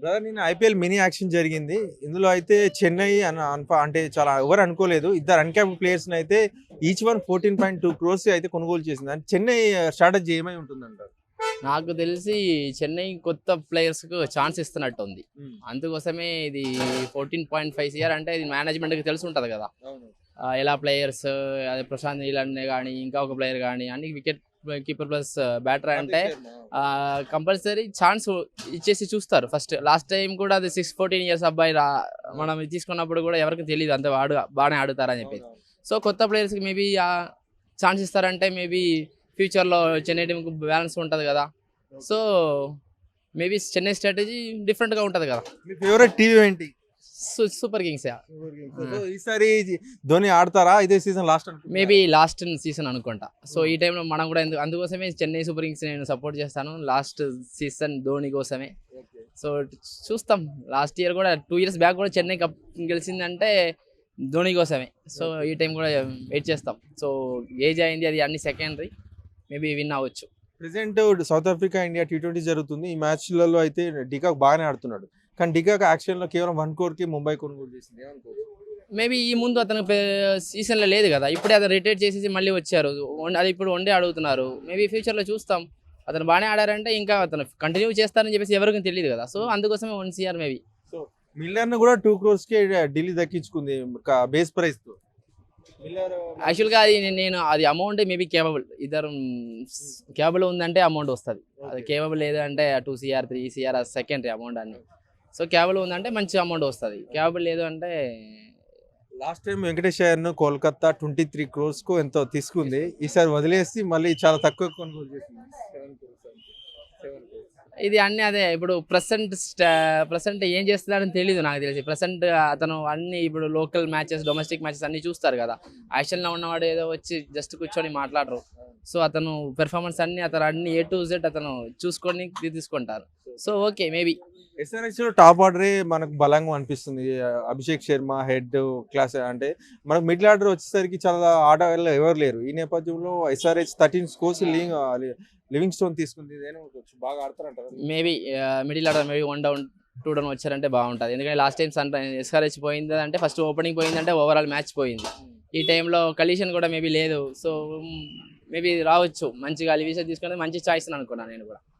Brother నేను IPL mini action జరిగింది. ఇందులో అయితే చెన్నై అన- అంటే చాలా ఎవరు అనుకోలేదు. ఇద్దరు అన్క్యాప్ ప్లేయర్స్ అయితే each one fourteen point two crores అయితే కొనుగోలు చేసింది. అంటే చెన్నై స్ట్రాటజీ ఏమై ఉంటుందంటారు? నాకు తెలిసి చెన్నై కొత్త ప్లేయర్స్కు ఛాన్స్ ఇస్తున్నట్టు ఉంది. అందుకోసమే ఇది ఫోర్టీన్ పాయింట్ ఫైవ్ సిఆర్ అంటే ఇది మేనేజ్మెంట్కి తెలిసి ఉంటది కదా. ఎలా ప్లేయర్స్ అదే ప్రశాంత్ నీలన్నే కానీ ఇంకా ఒక ప్లేయర్ కానీ అన్ని వికెట్ కీపర్ ప్లస్ బ్యాటర్ అంటే కంపల్సరీ ఛాన్స్ ఇచ్చేసి చూస్తారు. ఫస్ట్ లాస్ట్ టైం కూడా అది సిక్స్ ఫోర్టీన్ ఇయర్స్ అబ్బాయి రా మనం తీసుకున్నప్పుడు కూడా ఎవరికి తెలియదు అంత ఆడు బాగానే ఆడుతారని చెప్పేసి. సో కొత్త ప్లేయర్స్కి మేబీ ఛాన్స్ ఇస్తారంటే మేబీ ఫ్యూచర్లో చెన్నై టీంకి బ్యాలెన్స్ ఉంటుంది కదా. సో మేబీ చెన్నై స్ట్రాటజీ డిఫరెంట్గా ఉంటుంది కదా. మీ ఫేవరెట్ టీవీ ఏంటి? సూపర్ కింగ్స్ ఈసారి ధోని ఆడతారా? ఇదే season last maybe last season అనుకుంటా. సో ఈ టైంలో మనం కూడా ఎందుకు అందుకోసమే చెన్నై సూపర్ కింగ్స్ నేను సపోర్ట్ చేస్తాను. లాస్ట్ సీజన్ ధోని కోసమే. సో చూస్తాం. లాస్ట్ ఇయర్ కూడా టూ ఇయర్స్ బ్యాక్ కూడా చెన్నై కప్ గెలిచిందంటే ధోని కోసమే. సో ఈ టైం కూడా వెయిట్ చేస్తాం. సో ఏజ్ అయింది అది అన్ని సెకండరీ. మేబీ విన్ అవ్వచ్చు. Present South Africa India T twenty జరుగుతుంది. ఈ మ్యాచ్లలో అయితే డికాక్ బాగానే ఆడుతున్నాడు. కానీ డికాక్ యాక్షన్లో కేవలం వన్ కోర్కి ముంబై కొనుగోలు చేసింది. ఏమనుకోవచ్చు? మేబీ ఈ ముందు అతను సీజన్లో లేదు కదా. ఇప్పుడే అతను రిటైర్ చేసేసి మళ్ళీ వచ్చారు. అది ఇప్పుడు వన్డే అడుగుతున్నారు. మేబీ ఫ్యూచర్లో చూస్తాం. అతను బాగానే ఆడారంటే ఇంకా అతను కంటిన్యూ చేస్తారని చెప్పేసి ఎవరికి తెలియదు కదా. సో అందుకోసమే వన్ సిఆర్ మేబీ. మిల్లర్ను కూడా టూ క్రోర్స్కి ఢిల్లీ దక్కించుకుంది బేస్ ప్రైస్తో మిల్లర్ యాక్చువల్గా అది నేను- అది అమౌంట్ మేబీ కేపబుల్ ఇద్దరు కేపబుల్ ఉందంటే అమౌంట్ వస్తుంది. అది కేపబుల్ లేదంటే two CR three CR secondary amount అన్ని. సో కేబుల్ ఉందంటే మంచి అమౌంట్ వస్తుంది. కేబుల్ లేదు అంటే లాస్ట్ టైం వెంకటేష్ అయ్యర్ను కోల్కతా ట్వంటీ త్రీ క్రోర్స్కు ఎంతో తీసుకుంది. ఈసారి వదిలేసి మళ్ళీ చాలా తక్కువ కొనుగోలు చేసింది. ఇది అన్ని అదే ఇప్పుడు ప్రజెంట్ ప్రజెంట్ ఏం చేస్తున్నాడని తెలియదు నాకు తెలిసి. ప్రజెంట్ అతను అన్ని ఇప్పుడు లోకల్ మ్యాచెస్ డొమెస్టిక్ మ్యాచెస్ అన్ని చూస్తారు కదా. యాక్షన్లో ఉన్నవాడు ఏదో వచ్చి జస్ట్ కూర్చొని మాట్లాడరు. సో అతను పెర్ఫార్మెన్స్ అన్ని అతను అన్ని ఏ టు జెడ్ అతను చూసుకొని తీసుకుంటారు. సో ఓకే మేబీ ఎస్ఆర్హెచ్లో టాప్ ఆర్డరే మనకు బలంగా అనిపిస్తుంది. అభిషేక్ శర్మ హెడ్ క్లాస్ అంటే మనకు మిడిల్ ఆర్డర్ వచ్చేసరికి చాలా ఆటగాళ్ళు ఎవరు లేరు. ఈ నేపథ్యంలో SRH thirteen scores Livingstone తీసుకుంది. బాగా ఆడతారంటారు? Maybe middle order maybe one down two down వచ్చారంటే బాగుంటుంది. ఎందుకంటే లాస్ట్ టైం సన్ ఎస్ఆర్హెచ్ పోయింది అంటే ఫస్ట్ ఓపెనింగ్ పోయిందంటే ఓవరాల్ మ్యాచ్ పోయింది. ఈ టైంలో కలీషన్ కూడా మేబీ లేదు. సో మేబీ రావచ్చు. మంచిగా అలివిషన్ తీసుకుని మంచి చాయిస్ అనుకున్నాను నేను కూడా.